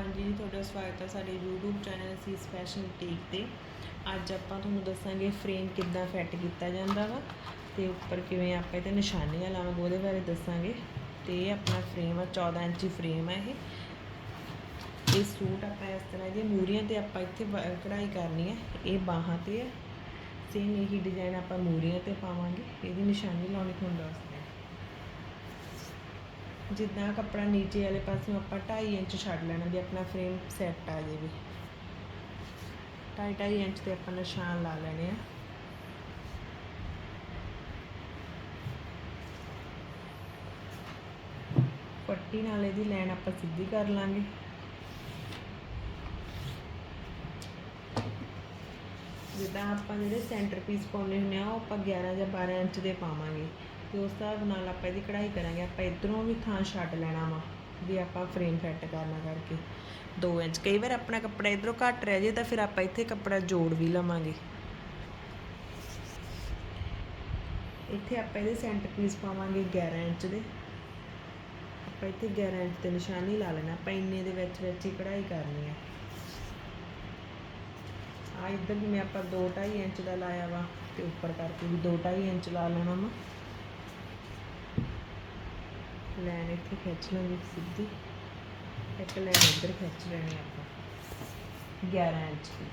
ਹਾਂਜੀ ਜੀ ਤੁਹਾਡਾ ਸਵਾਗਤ ਹੈ ਸਾਡੇ YouTube ਚੈਨਲ ਸੀ ਸਪੈਸ਼ਲ ਟੇਕ ਤੇ। ਅੱਜ ਆਪਾਂ ਤੁਹਾਨੂੰ ਦੱਸਾਂਗੇ ਫਰੇਮ ਕਿੱਦਾਂ ਫਿੱਟ ਕੀਤਾ ਜਾਂਦਾ ਵਾ ਤੇ ਉੱਪਰ ਕਿਵੇਂ ਆਪਾਂ ਇਹਦੇ ਨਿਸ਼ਾਨੀਆਂ ਲਾਵਾਂਗੇ, ਉਹਦੇ ਬਾਰੇ ਦੱਸਾਂਗੇ। ਤੇ ਇਹ ਆਪਣਾ ਫਰੇਮ ਆ 14 ਇੰਚੀ ਫਰੇਮ ਆ ਇਹ। ਇਹ ਸੂਟ ਆਪਾਂ ਇਸ ਤਰ੍ਹਾਂ ਇਹਦੀਆਂ ਮੂਰੀਆਂ ਤੇ ਆਪਾਂ ਇੱਥੇ ਬ- ਕਢਾਈ ਕਰਨੀ ਹੈ ਇਹ ਬਾਹਾਂ ਤੇ ਹੈ ਸੇਮ ਇਹੀ ਡਿਜ਼ਾਈਨ ਆਪਾਂ ਮੂਰੀਆਂ ਤੇ ਪਾਵਾਂਗੇ। ਇਹਦੀ ਨਿਸ਼ਾਨੀ ਲਾਉਣੀ ਤੁਹਾਨੂੰ ਦੱਸ ਜਿੱਦਾਂ ਕੱਪੜਾ ਨੀਚੇ ਵਾਲੇ ਪਾਸੇ ਆਪਾਂ 2.5 ਇੰਚ ਛੱਡ ਲੈਣਾ ਵੀ ਆਪਣਾ ਫਰੇਮ ਸੈੱਟ ਆ ਜਾਵੇ। 2.5 ਇੰਚ ਤੇ ਆਪਾਂ ਨਿਸ਼ਾਨ ਲਾ ਲੈਣੇ ਆ। ਪੱਟੀ ਨਾਲ ਇਹਦੀ ਲਾਈਨ ਆਪਾਂ ਸਿੱਧੀ ਕਰ ਲਾਂਗੇ। ਜਿੱਦਾਂ ਆਪਾਂ ਜਿਹੜੇ ਸੈਂਟਰ ਪੀਸ ਪਾਉਣੇ ਹੁੰਦੇ ਆ, ਉਹ ਆਪਾਂ 11 ਜਾਂ 12 ਇੰਚ ਦੇ ਪਾਵਾਂਗੇ। ਤੇ ਉਸ ਹਿਸਾਬ ਨਾਲ ਆਪਾਂ ਇਹਦੀ ਕਢਾਈ ਕਰਾਂਗੇ। ਆਪਾਂ ਇਧਰੋਂ ਵੀ ਥਾਂ ਛੱਡ ਲੈਣਾ ਵਾ, ਵੀ ਆਪਾਂ ਫਰੇਮ ਫਿੱਟ ਕਰਨਾ ਕਰਕੇ। 2 ਇੰਚ। ਕਈ ਵਾਰ ਆਪਣਾ ਕੱਪੜਾ ਇਧਰੋਂ ਘੱਟ ਰਹਿ ਜੇ ਤਾਂ ਫਿਰ ਆਪਾਂ ਇੱਥੇ ਕੱਪੜਾ ਜੋੜ ਵੀ ਲਵਾਂਗੇ। ਇੱਥੇ ਆਪਾਂ ਇਹਦੇ ਸੈਂਟਰ ਪੀਸ ਪਾਵਾਂਗੇ 11 ਇੰਚ ਦੇ। ਆਪਾਂ ਇੱਥੇ 11 ਇੰਚ ਤੇ ਨਿਸ਼ਾਨੀ ਲਾ ਲੈਣਾ। ਆਪਾਂ ਇੰਨੇ ਦੇ ਵਿੱਚ ਵਿੱਚ ਹੀ ਕਢਾਈ ਕਰਨੀ ਹੈ ਆ ਇੱਧਰ ਵੀ ਮੈਂ ਆਪਾਂ 2.5 ਇੰਚ ਦਾ ਲਾਇਆ ਵਾ, ਤੇ ਉੱਪਰ ਕਰਕੇ ਵੀ 2.5 ਇੰਚ ਲਾ ਲੈਣਾ ਵਾ। ਲਾਈਨ ਇੱਥੇ ਖਿੱਚ ਲਾਂਗੇ ਸਿੱਧੀ। ਇੱਕ ਲੈਣ ਇੱਧਰ ਖਿੱਚ ਲੈਣੀ ਆਪਾਂ। 11 ਇੰਚ ਦੀ।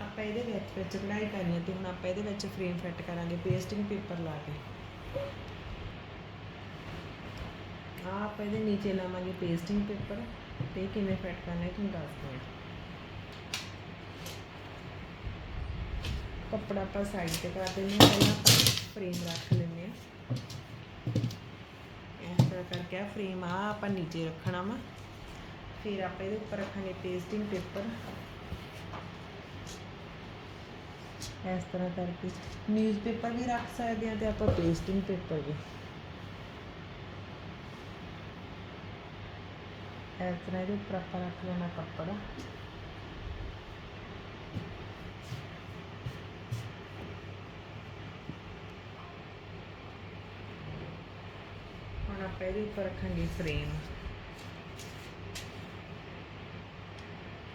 ਆਪਾਂ ਇਹਦੇ ਵਿੱਚ ਵਿੱਚ ਕਢਾਈ ਕਰਨੀ ਹੈ ਤੇ ਹੁਣ ਆਪਾਂ ਇਹਦੇ ਵਿੱਚ ਫਰੇਮ ਫਿੱਟ ਕਰਾਂਗੇ ਪੇਸਟਿੰਗ ਪੇਪਰ ਲਾ ਕੇ। ਆ ਆਪਾਂ ਇਹਦੇ ਨੀਚੇ ਲਾਵਾਂਗੇ ਪੇਸਟਿੰਗ ਪੇਪਰ ਤੇ ਇਹ ਕਿਵੇਂ ਫਿੱਟ ਕਰਨਾ ਇਹ ਤੁਹਾਨੂੰ ਦੱਸਦੇ ਹਾਂ ਕੱਪੜਾ ਆਪਾਂ ਸਾਈਡ ਤੇ ਕਰ ਦਿੰਦੇ ਹਾਂ, ਪਹਿਲਾਂ ਆਪਾਂ ਫਰੇਮ ਰੱਖ ਲੈਂਦੇ ਹਾਂ। ਇਸ ਤਰ੍ਹਾਂ ਕਰਕੇ ਆ ਫਰੇਮ ਆ ਆਪਾਂ ਨੀਚੇ ਰੱਖਣਾ ਵਾ। ਫਿਰ ਆਪਾਂ ਇਹਦੇ ਉੱਪਰ ਰੱਖਾਂਗੇ ਪੇਸਟਿੰਗ ਪੇਪਰ ਇਸ ਤਰ੍ਹਾਂ ਕਰਕੇ ਨਿਊਜ਼ ਪੇਪਰ ਵੀ ਰੱਖ ਸਕਦੇ ਆ ਤੇ ਆਪਾਂ ਪੇਸਟਿੰਗ ਪੇਪਰ ਵੀ। ਇਸ ਤਰ੍ਹਾਂ ਇਹਦੇ ਉੱਪਰ ਆਪਾਂ ਰੱਖ ਲੈਣਾ ਕੱਪੜਾ। ਆਪਾਂ ਇਹਦੇ ਉੱਪਰ ਰੱਖਾਂਗੇ ਫਰੇਮ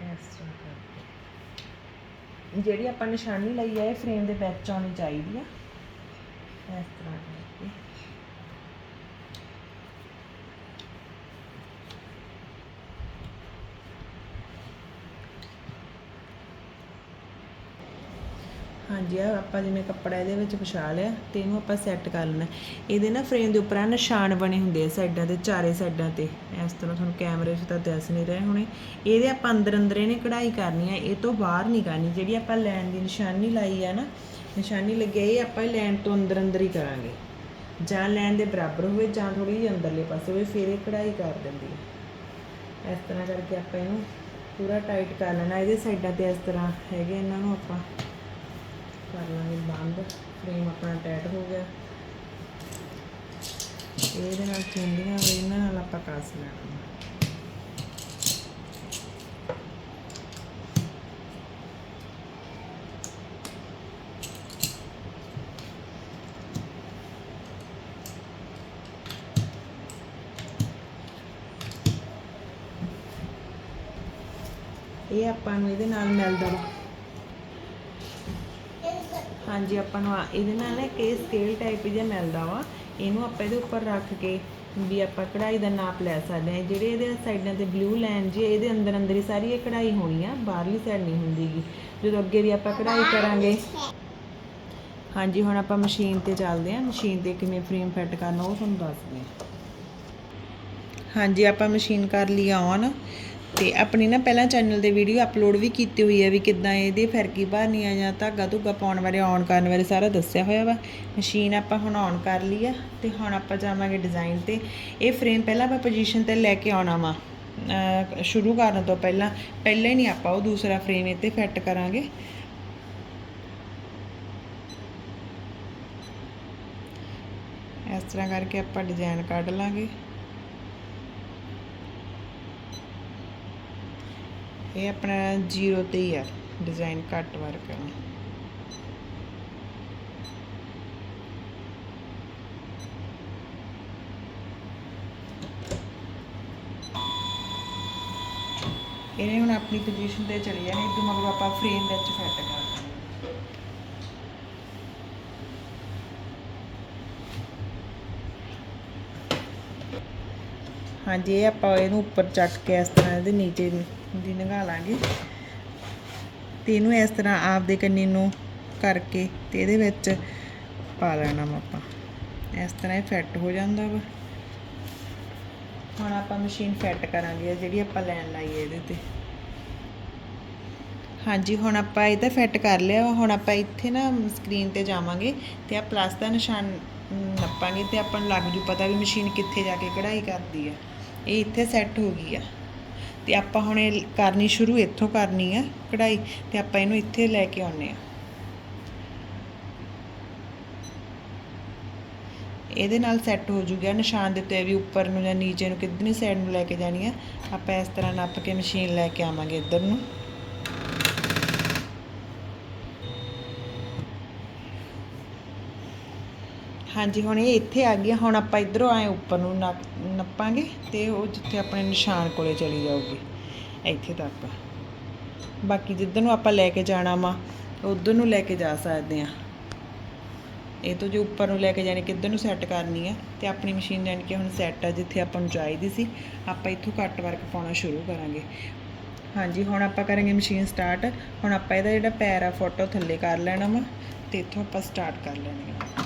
ਇਸ ਤਰ੍ਹਾਂ ਕਰਕੇ। ਜਿਹੜੀ ਆਪਾਂ ਨਿਸ਼ਾਨੀ ਲਈ ਹੈ ਇਹ ਫਰੇਮ ਦੇ ਵਿੱਚ ਆਉਣੀ ਚਾਹੀਦੀ ਆ। ਇਸ ਤਰ੍ਹਾਂ ਕਰਕੇ। ਹਾਂਜੀ ਆ ਆਪਾਂ ਜਿਵੇਂ ਕੱਪੜਾ ਇਹਦੇ ਵਿੱਚ ਵਿਛਾ ਲਿਆ ਤੇ ਇਹਨੂੰ ਆਪਾਂ ਸੈੱਟ ਕਰ ਲੈਣਾ। ਇਹਦੇ ਨਾ ਫਰੇਮ ਦੇ ਉੱਪਰ ਆ ਨਿਸ਼ਾਨ ਬਣੇ ਹੁੰਦੇ ਆ ਸਾਈਡਾਂ ਤੇ, ਚਾਰੇ ਸਾਈਡਾਂ ਤੇ। ਇਸ ਤਰ੍ਹਾਂ ਤੁਹਾਨੂੰ ਕੈਮਰੇ 'ਚ ਤਾਂ ਦਿਸ ਨਹੀਂ ਰਹੇ ਹੋਣੇ। ਇਹਦੇ ਆਪਾਂ ਅੰਦਰ ਅੰਦਰ ਇਹਨੇ ਕਢਾਈ ਕਰਨੀ ਆ, ਇਹ ਤੋਂ ਬਾਹਰ ਨਹੀਂ ਕਰਨੀ। ਜਿਹੜੀ ਆਪਾਂ ਲੈਣ ਦੀ ਨਿਸ਼ਾਨੀ ਲਾਈ ਆ ਨਾ, ਨਿਸ਼ਾਨੀ ਲੱਗੀ ਇਹ ਆਪਾਂ ਲੈਣ ਤੋਂ ਅੰਦਰ ਅੰਦਰ ਹੀ ਕਰਾਂਗੇ। ਜਾਂ ਲੈਣ ਦੇ ਬਰਾਬਰ ਹੋਵੇ ਜਾਂ ਥੋੜੀ ਜਿਹੀ ਅੰਦਰਲੇ ਪਾਸੇ ਹੋਵੇ, ਫਿਰ ਇਹ ਕਢਾਈ ਕਰ ਦਿੰਦੀ ਹੈ ਇਸ ਤਰ੍ਹਾਂ ਕਰਕੇ ਆਪਾਂ ਇਹਨੂੰ ਪੂਰਾ ਟਾਈਟ ਕਰ ਲੈਣਾ। ਇਹਦੇ ਸਾਈਡਾਂ ਤੇ ਇਸ ਤਰ੍ਹਾਂ ਹੈਗੇ ਇਹਨਾਂ ਨੂੰ ਆਪਾਂ। ਕਰ ਲਾਂਗੇ ਬੰਦ ਫਰੇਮ ਆਪਣਾ ਟਾਈਟ ਹੋ ਗਿਆ। ਇਹਦੇ ਨਾਲ ਚੁੰਡੀਆਂ ਵੀ ਇਹਨਾਂ ਨਾਲ ਆਪਾਂ ਕੱਸ ਲੈਣਾ ਇਹ ਆਪਾਂ ਨੂੰ ਇਹਦੇ ਨਾਲ ਮਿਲਦਾ ਵਾ। ਹਾਂਜੀ ਆਪਾਂ ਨੂੰ ਇਹਦੇ ਨਾਲ ਨਾ ਕਿ ਸਕੇਲ ਟਾਈਪ ਜਿਹਾ ਮਿਲਦਾ ਵਾ। ਇਹਨੂੰ ਆਪਾਂ ਇਹਦੇ ਉੱਪਰ ਰੱਖ ਕੇ ਵੀ ਆਪਾਂ ਕਢਾਈ ਦਾ ਨਾਪ ਲੈ ਸਕਦੇ ਹਾਂ। ਜਿਹੜੇ ਇਹਦੇ ਸਾਈਡਾਂ ਤੇ ਬਲੂ ਲਾਈਨ ਜੀ ਇਹਦੇ ਅੰਦਰ ਅੰਦਰ ਹੀ ਸਾਰੀ ਇਹ ਕਢਾਈ ਹੋਣੀ ਆ ਬਾਹਰਲੀ ਸਾਈਡ ਨਹੀਂ ਹੁੰਦੀਗੀ ਜਦੋਂ ਅੱਗੇ ਵੀ ਆਪਾਂ ਕਢਾਈ ਕਰਾਂਗੇ। ਹਾਂਜੀ ਹੁਣ ਆਪਾਂ ਮਸ਼ੀਨ ਤੇ ਚੱਲਦੇ ਹਾਂ। ਮਸ਼ੀਨ ਤੇ ਕਿਵੇਂ ਫਰੇਮ ਫਿੱਟ ਕਰਨਾ ਉਹ ਤੁਹਾਨੂੰ ਦੱਸਦੇ ਹਾਂ। ਹਾਂਜੀ ਆਪਾਂ ਮਸ਼ੀਨ ਕਰ ਲਈ ਔਨ ਤੇ ਆਪਣੀ ਨਾ ਪਹਿਲਾਂ ਚੈਨਲ ਤੇ ਵੀਡੀਓ ਅਪਲੋਡ ਵੀ ਕੀਤੀ ਹੋਈ ਹੈ ਵੀ ਕਿੱਦਾਂ ਇਹਦੇ ਫਰਕੀ ਭਰਨੀ ਆ ਜਾਂ ਧਾਗਾ ਧੁੱਗਾ ਪਾਉਣ ਬਾਰੇ ਔਨ ਕਰਨ ਬਾਰੇ ਸਾਰਾ ਦੱਸਿਆ ਹੋਇਆ ਵਾ। ਮਸ਼ੀਨ ਆਪਾਂ ਹੁਣ ਔਨ ਕਰ ਲਈ ਆ ਤੇ ਹੁਣ ਆਪਾਂ ਜਾਵਾਂਗੇ ਡਿਜ਼ਾਈਨ ਤੇ। ਇਹ ਫਰੇਮ ਪਹਿਲਾਂ ਆਪਾਂ ਪੋਜੀਸ਼ਨ ਤੇ ਲੈ ਕੇ ਆਉਣਾ ਵਾ। ਸ਼ੁਰੂ ਕਰਨ ਤੋਂ ਪਹਿਲਾਂ ਪਹਿਲਾਂ ਹੀ ਨਹੀਂ ਆਪਾਂ ਉਹ ਦੂਸਰਾ ਫਰੇਮ ਇੱਥੇ ਫਿੱਟ ਕਰਾਂਗੇ। ਇਸ ਤਰ੍ਹਾਂ ਕਰਕੇ ਆਪਾਂ ਡਿਜ਼ਾਈਨ ਕੱਢ ਲਾਂਗੇ। ਇਹ ਆਪਣਾ ਜ਼ੀਰੋ ਤੇ ਹੀ ਆ ਡਿਜ਼ਾਈਨ ਘੱਟ ਵਰਕ ਆ। ਇਹਨੇ ਹੁਣ ਆਪਣੀ ਪੋਜੀਸ਼ਨ ਤੇ ਚਲੀ ਜਾਣੀ ਇਦੋਂ ਮਗਰ ਆਪਾਂ ਫਰੇਮ ਵਿੱਚ ਫਿੱਟ ਕਰ ਹਾਂਜੀ, ਇਹ ਆਪਾਂ ਇਹਨੂੰ ਉੱਪਰ ਚੱਕ ਕੇ ਇਸ ਤਰ੍ਹਾਂ ਇਹਦੇ ਨੀਚੇ ਦੀ ਨਗਾ ਲਾਂਗੇ। ਤੇ ਇਹਨੂੰ ਇਸ ਤਰ੍ਹਾਂ ਆਪਦੇ ਕੰਨੀ ਨੂੰ ਕਰਕੇ ਤੇ ਇਹਦੇ ਵਿੱਚ ਪਾ ਲੈਣਾ ਵਾ ਆਪਾਂ। ਇਸ ਤਰ੍ਹਾਂ ਇਹ ਫਿੱਟ ਹੋ ਜਾਂਦਾ ਵਾ। ਹੁਣ ਆਪਾਂ ਮਸ਼ੀਨ ਫਿੱਟ ਕਰਾਂਗੇ ਜਿਹੜੀ ਆਪਾਂ ਲੈਣ ਲਾਈ ਇਹਦੇ ਤੇ। ਹਾਂਜੀ, ਹੁਣ ਆਪਾਂ ਇਹ ਤਾਂ ਫਿੱਟ ਕਰ ਲਿਆ ਵਾ। ਹੁਣ ਆਪਾਂ ਇੱਥੇ ਨਾ ਸਕਰੀਨ ਤੇ ਜਾਵਾਂਗੇ ਤੇ ਆ ਪਲੱਸ ਦਾ ਨਿਸ਼ਾਨ ਨੱਪਾਂਗੇ ਤੇ ਆਪਾਂ ਨੂੰ ਲੱਗ ਜੂ ਪਤਾ ਵੀ ਮਸ਼ੀਨ ਕਿੱਥੇ ਜਾ ਕੇ ਕਢਾਈ ਕਰਦੀ ਆ ਇਹ ਇੱਥੇ ਸੈੱਟ ਹੋ ਗਈ ਆ। ਤੇ ਆਪਾਂ ਹੁਣ ਇਹ ਕਰਨੀ ਸ਼ੁਰੂ, ਇੱਥੋਂ ਕਰਨੀ ਆ ਕਢਾਈ ਤੇ ਆਪਾਂ ਇਹਨੂੰ ਇੱਥੇ ਲੈ ਕੇ ਆਉਨੇ ਆ। ਇਹਦੇ ਨਾਲ ਸੈੱਟ ਹੋ ਜੂਗਾ, ਨਿਸ਼ਾਨ ਦਿੱਤੇ ਵੀ ਉੱਪਰ ਨੂੰ ਜਾਂ ਨੀਚੇ ਨੂੰ ਕਿੱਧਰਨੀ ਸਾਈਡ ਨੂੰ ਲੈ ਕੇ ਜਾਣੀ ਆ। ਆਪਾਂ ਇਸ ਤਰ੍ਹਾਂ ਨੱਪ ਕੇ ਮਸ਼ੀਨ ਲੈ ਕੇ ਆਵਾਂਗੇ ਇੱਧਰ ਨੂੰ। ਹਾਂਜੀ, ਹੁਣ ਇਹ ਇੱਥੇ ਆ ਗਿਆ ਹੁਣ ਆਪਾਂ ਇਧਰੋਂ ਆਏ, ਉੱਪਰ ਨੂੰ ਨੱਪਾਂਗੇ ਤੇ ਉਹ ਜਿੱਥੇ ਆਪਣੇ ਨਿਸ਼ਾਨ ਕੋਲੇ ਚਲੀ ਜਾਊਗੀ, ਇੱਥੇ ਤੱਕ। ਬਾਕੀ ਜਿੱਧਰ ਨੂੰ ਆਪਾਂ ਲੈ ਕੇ ਜਾਣਾ ਵਾ, ਉਧਰ ਨੂੰ ਲੈ ਕੇ ਜਾ ਸਕਦੇ ਆ। ਇਹ ਤੋਂ ਜੋ ਉੱਪਰ ਨੂੰ ਲੈ ਕੇ ਜਾਣੀ, ਕਿੱਧਰ ਨੂੰ ਸੈੱਟ ਕਰਨੀ ਆ, ਤੇ ਆਪਣੀ ਮਸ਼ੀਨ ਜਾਣੀ ਕਿ ਹੁਣ ਸੈੱਟ ਆ, ਜਿੱਥੇ ਆਪਾਂ ਨੂੰ ਚਾਹੀਦੀ ਸੀ। ਆਪਾਂ ਇੱਥੋਂ ਕੱਟ ਵਰਕ ਪਾਉਣਾ ਸ਼ੁਰੂ ਕਰਾਂਗੇ। ਹਾਂਜੀ, ਹੁਣ ਆਪਾਂ ਕਰਾਂਗੇ ਮਸ਼ੀਨ ਸਟਾਰਟ ਹੁਣ ਆਪਾਂ ਇਹਦਾ ਜਿਹੜਾ ਪੈਰ ਆ ਫੋਟੋ ਥੱਲੇ ਕਰ ਲੈਣਾ ਵਾ, ਤੇ ਇੱਥੋਂ ਆਪਾਂ ਸਟਾਰਟ ਕਰ ਲੈਣੀ ਆ।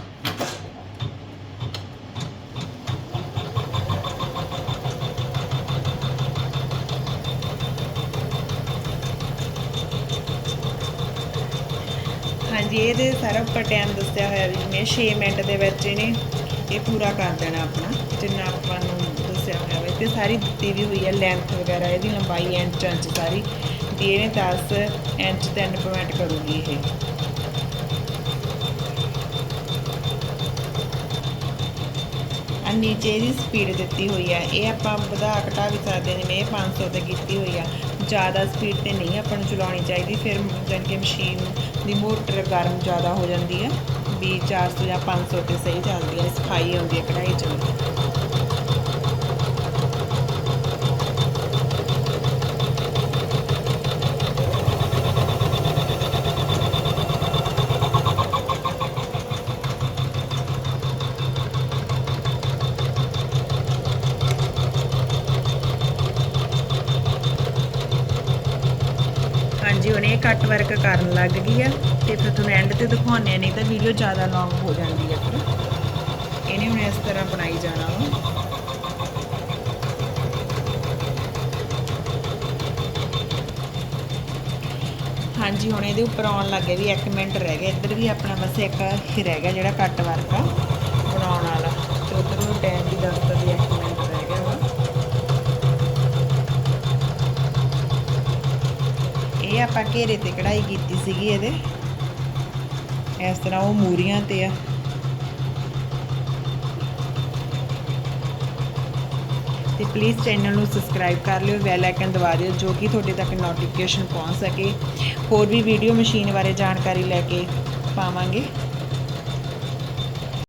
ਇਹਦੇ ਸਾਰਾ ਉੱਪਰ ਟਾਈਮ ਦੱਸਿਆ ਹੋਇਆ ਵੀ ਜਿਵੇਂ 6 ਮਿੰਟ ਦੇ ਵਿੱਚ ਇਹਨੇ ਇਹ ਪੂਰਾ ਕਰ ਦੇਣਾ ਆਪਣਾ, ਜਿੰਨਾ ਆਪਾਂ ਨੂੰ ਦੱਸਿਆ ਹੋਇਆ ਵਾ। ਤੇ ਸਾਰੀ ਦਿੱਤੀ ਵੀ ਹੋਈ ਹੈ ਲੈਂਥ ਵਗੈਰਾ, ਇਹਦੀ ਲੰਬਾਈ ਇੰਚਾਂ 'ਚ ਸਾਰੀ। ਵੀ ਇਹਨੇ 10 ਇੰਚ 3 ਪੁਆਇੰਟ ਕਰੂਗੀ ਇਹ। ਆ ਨੀਚੇ ਇਹਦੀ ਸਪੀਡ ਦਿੱਤੀ ਹੋਈ ਆ। ਇਹ ਆਪਾਂ ਵਧਾ ਘਟਾ ਵੀ ਸਕਦੇ ਹਾਂ, ਜਿਵੇਂ ਇਹ 500 ਤੇ ਕੀਤੀ ਹੋਈ ਆ। ਜ਼ਿਆਦਾ ਸਪੀਡ ਤੇ ਨਹੀਂ ਆਪਾਂ ਨੂੰ ਚਲਾਉਣੀ ਚਾਹੀਦੀ, ਫਿਰ ਜਾਣੀ ਕਿ ਮਸ਼ੀਨ ਦੀ ਮੋਟਰ ਗਰਮ ਜ਼ਿਆਦਾ ਹੋ ਜਾਂਦੀ ਆ ਵੀ 400 ਜਾਂ 500 ਤੇ ਸਹੀ ਚੱਲਦੀ ਹੈ, ਸਫ਼ਾਈ ਆਉਂਦੀ ਹੈ ਕਢਾਈ ਚ ਹਾਂਜੀ ਹੁਣ ਇਹ ਕੱਟ ਵਰਕ ਕਰਨ ਲੱਗ ਗਈ ਆ ਤੇ ਫਿਰ ਤੁਹਾਨੂੰ ਐਂਡ ਤੇ ਦਿਖਾਉਂਦੇ ਆ, ਨਹੀਂ ਤਾਂ ਵੀਡੀਓ ਜ਼ਿਆਦਾ ਲੌਂਗ ਹੋ ਜਾਂਦੀ ਆ ਫਿਰ। ਇਹਨੇ ਹੁਣ ਇਸ ਤਰ੍ਹਾਂ ਬਣਾਈ ਜਾਣਾ ਵਾ। ਹਾਂਜੀ, ਹੁਣ ਇਹਦੇ ਉੱਪਰ ਆਉਣ ਲੱਗ ਲੱਗੇ ਵੀ 1 ਮਿੰਟ ਰਹਿ ਗਿਆ ਇੱਧਰ ਵੀ ਆਪਣਾ ਬਸ ਇੱਕ ਹੀ ਰਹਿ ਗਿਆ ਜਿਹੜਾ ਕੱਟ ਵਰਕ ਆ, ਬਣਾਉਣ ਵਾਲਾ। ਤੇ ਉੱਧਰ ਨੂੰ ਟਾਈਮ ਵੀ ਦੱਸਦਾ ਵੀ 1 ਮਿੰਟ ਰਹਿ ਗਿਆ ਵਾ ਇਹ ਆਪਾਂ ਘੇਰੇ ਤੇ ਕਢਾਈ ਕੀਤੀ ਸੀਗੀ ਇਹਦੇ। ਇਸ ਤਰ੍ਹਾਂ ਉਹ ਮੂਰੀਆਂ ਤੇ ਆ। ਤੇ ਪਲੀਜ਼ ਚੈਨਲ ਨੂੰ ਸਬਸਕ੍ਰਾਈਬ ਕਰ ਲਿਓ ਬੈਲ ਆਈਕਨ ਦਬਾ ਦਿਓ, ਜੋ ਕਿ ਤੁਹਾਡੇ ਤੱਕ ਨੋਟੀਫਿਕੇਸ਼ਨ ਪਹੁੰਚ ਸਕੇ। ਹੋਰ ਵੀ ਵੀਡੀਓ ਮਸ਼ੀਨ ਬਾਰੇ ਜਾਣਕਾਰੀ ਲੈ ਕੇ ਪਾਵਾਂਗੇ।